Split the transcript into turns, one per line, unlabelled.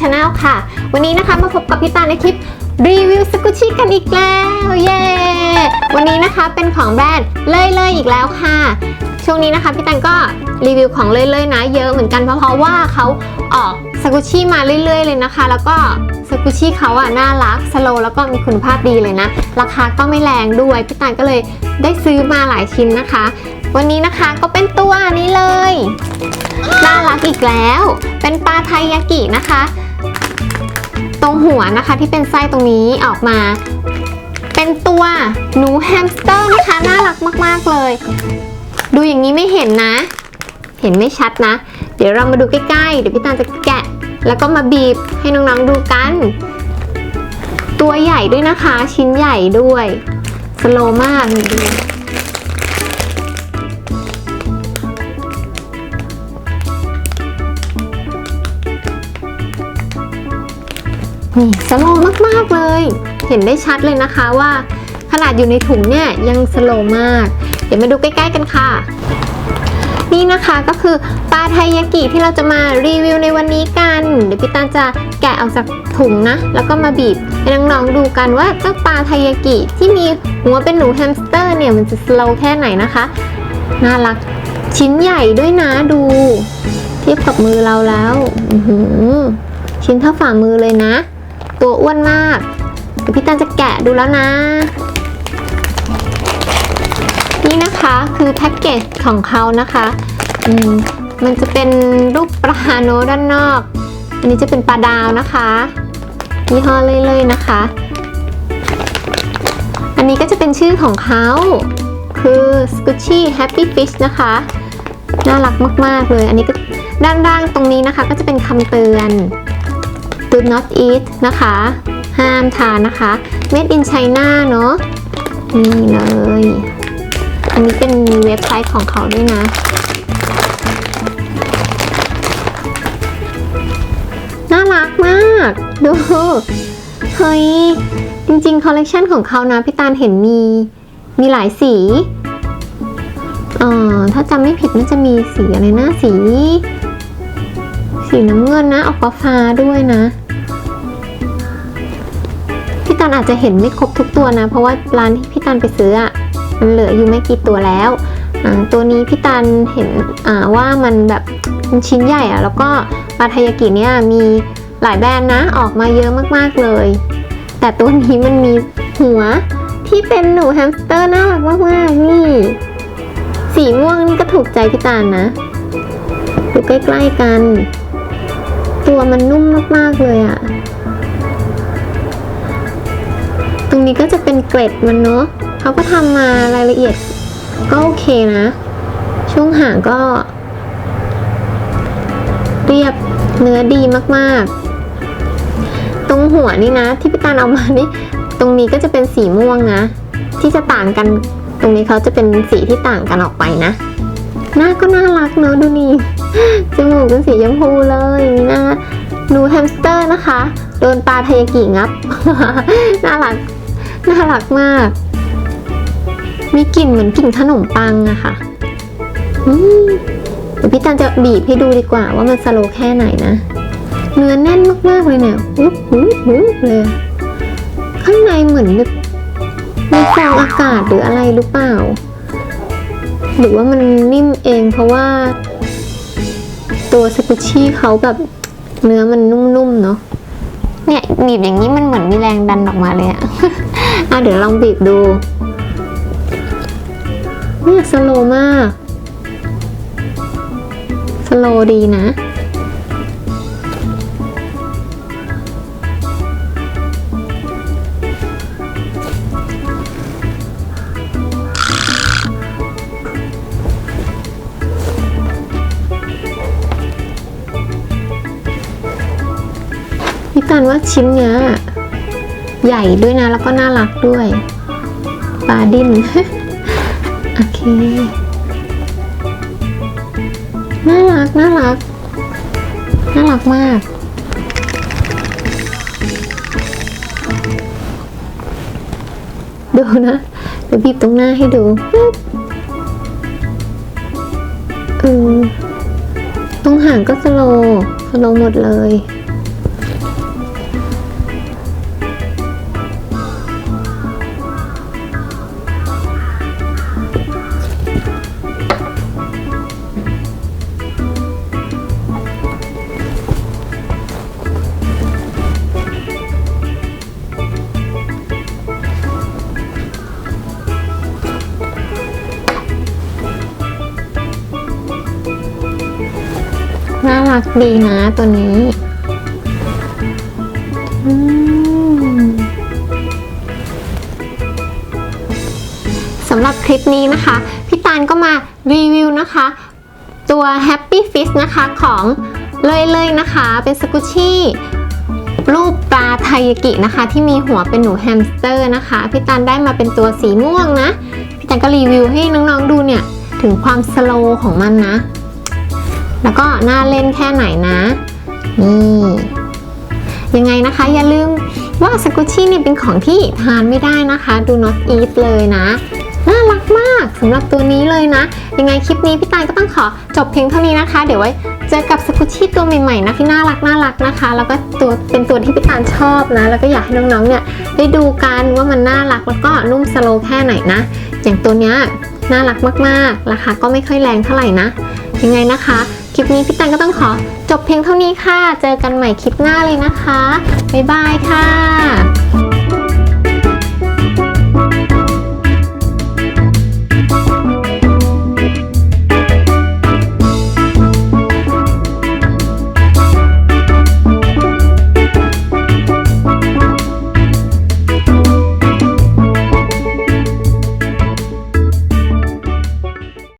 ชาแนลค่ะ วันนี้นะคะมาพบกับพี่ตาในคลิปรีวิวสกุชี่กันอีกแล้วเย้วันนี้นะคะเป็นของแบรนด์เลยเลยอีกแล้วค่ะ ช่วงนี้นะคะพี่ตันก็รีวิวของเรื่อยๆนะเยอะเหมือนกันเพราะเพราะว่าเขาออกสกุชี่มาเรื่อย ๆ เลยนะคะ แล้วก็สกุชี่เขาอะน่ารักสโลแล้วก็มีคุณภาพดีเลยนะ ราคาก็ไม่แรงด้วยพี่ตันก็เลยได้ซื้อมาหลายชิ้นนะคะ วันนี้นะคะก็เป็นตัวนี้เลยน่ารักอีกแล้ว เป็นปลาไทยากินะคะ รงหัวนะคะ ที่เป็นไส้ตรงนี้ออกมา เป็นตัวหนูแฮมสเตอร์นะคะ น่ารักมากๆเลย ดูอย่างนี้ไม่เห็นนะ เห็นไม่ชัดนะ เดี๋ยวเรามาดูใกล้ๆ เดี๋ยวพี่ตาจะแกะ แล้วก็มาบีบให้น้องๆดูกัน ตัวใหญ่ด้วยนะคะ ชิ้นใหญ่ด้วย สโลมากดู นี่สโลมากๆเลย เห็นได้ชัดเลยนะคะว่าขนาดอยู่ในถุงเนี่ยยังสโลมาก เดี๋ยวมาดูใกล้ๆกันค่ะ นี่นะคะก็คือปลาไทยากิที่เราจะมารีวิวในวันนี้กัน เดี๋ยวพี่ตาจะแกะออกจากถุงนะ แล้วก็มาบีบให้น้องๆดูกันว่าเจ้าปลาไทยากิที่มีหัวเป็นหนูแฮมสเตอร์เนี่ยมันจะสโลแค่ไหนนะคะ น่ารักชิ้นใหญ่ด้วยนะดู เทียบกับมือเราแล้วหือชิ้นเท่าฝ่ามือเลยนะ ตัวอ้วนมากเดี๋ยวพี่ตันจะแกะดูแล้วนะ นี่นะคะคือแพ็กเกจของเขานะคะอืมมันจะเป็นรูปปลาโนด้านนอก อันนี้จะเป็นปลาดาวนะคะยี่ห้อเลยๆนะคะ อันนี้ก็จะเป็นชื่อของเขา คือ Squishy Happy Fish นะคะ น่ารักมาก ๆ เลย อันนี้ก็ด้านล่างตรงนี้นะคะ ก็จะเป็นคำเตือน do not eat นะคะ ห้ามทานนะคะ made in China เนอะนี่เลย อันนี้เป็นเว็บไซต์ของเขาด้วยนะน่ารักมาก ดูเฮ้ย จริงๆ คอลเลกชันของเขานะพี่ตาลเห็นมี มีหลายสีเอ่อถ้าจำไม่ผิดน่าจะมีสีอะไรนะสี สีน้ำเงินนะออกฟ้าด้วยนะ พี่ตันอาจจะเห็นไม่ครบทุกตัวนะ เพราะว่าร้านที่พี่ตันไปซื้ออะมันเหลืออยู่ไม่กี่ตัวแล้วตัวนี้พี่ตันเห็นว่ามันแบบมันชิ้นใหญ่อะแล้วก็ปลาทายากิเนี่ยมีหลายแบรนด์นะออกมาเยอะมากๆเลย แต่ตัวนี้มันมีหัวที่เป็นหนูแฮมสเตอร์น่ารักมากๆนี่ สีม่วงนี่ก็ถูกใจพี่ตาลนะดูใกล้ๆกัน ตัวมันนุ่มมากๆเลยอะตรงนี้ก็จะเป็นเกล็ดมันเนาะเขาก็ทำมารายละเอียดก็โอเคนะ ช่วงหางก็ เรียบเนื้อดีมากๆ ตรงหัวนี่นะ ที่พี่ตาลเอามานี่ ตรงนี้ก็จะเป็นสีม่วงนะ ที่จะต่างกัน ตรงนี้เขาจะเป็นสีที่ต่างกันออกไปนะ หน้าก็น่ารักเนอะดูนี่ จมูกเป็นสีชมพูเลยนี่นะหนูแฮมสเตอร์นะคะ โดนปลาทยากิงับ น่ารัก น่ารักมาก มีกลิ่นเหมือนกลิ่นขนมปังอะค่ะอืมเดี๋ยวพี่ตันจะบีบให้ดูดีกว่าว่ามันสโลว์แค่ไหนนะ เนื้อแน่นมากๆเลยเนี่ยอุ๊บอุ๊บอุ๊บเลย ข้างในเหมือนแบบมีฟองอากาศหรืออะไรหรือเปล่า หรือว่ามันนิ่มเองเพราะว่า ตัวสกุชี่เขาแบบเนื้อมันนุ่มๆเนาะเนี่ยบีบอย่างนี้มันเหมือนมีแรงดันออกมาเลยอะอะเดี๋ยวลองบีบดูเนี่ยสโลมาก สโลดีนะ พี่ตันว่าชิ้นเนี้ยใหญ่ด้วยนะแล้วก็น่ารักด้วยปลาดิ้นโอเค น่ารัก น่ารัก น่ารักมาก ดูนะเดี๋ยวบีบตรงหน้าให้ดูเออตรงหางก็สโล สโลหมดเลย น่ารักดีนะตัวนี้สำหรับคลิปนี้นะคะ พี่ตาลก็มารีวิวนะคะ ตัว Happy Fish นะคะของเลยเลยนะคะ เป็นสกุชี่รูปปลาไทยากินะคะ ที่มีหัวเป็นหนูแฮมสเตอร์นะคะพี่ตาลได้มาเป็นตัวสีม่วงนะ พี่ตาลก็รีวิวให้น้องๆดูเนี่ย ถึงความสโลของมันนะ แล้วก็น่าเล่นแค่ไหนนะนี่ยังไงนะคะอย่าลืมว่าสกุชชี่เนี่ยเป็นของที่ทานไม่ได้นะคะ do not eat เลยนะ น่ารักมากสำหรับตัวนี้เลยนะ ยังไงคลิปนี้พี่ตาลก็ต้องขอจบเพียงเท่านี้นะคะ เดี๋ยวไว้เจอกับสกุชชี่ตัวใหม่ๆนะที่น่ารักน่ารักนะคะ แล้วก็ตัวเป็นตัวที่พี่ตาลชอบนะ แล้วก็อยากให้น้องๆเนี่ยได้ดูกันว่ามันน่ารักแล้วก็นุ่มสโลว์แค่ไหนนะ อย่างตัวเนี้ยน่ารักมากๆ ราคาก็ไม่ค่อยแรงเท่าไหร่นะ ยังไงนะคะ ลิปนี้พี่ตังก็ต้องขอจบเพียงเท่านี้ค่ะ เจอกันใหม่คลิปหน้าเลยนะคะ บ๊ายบายค่ะ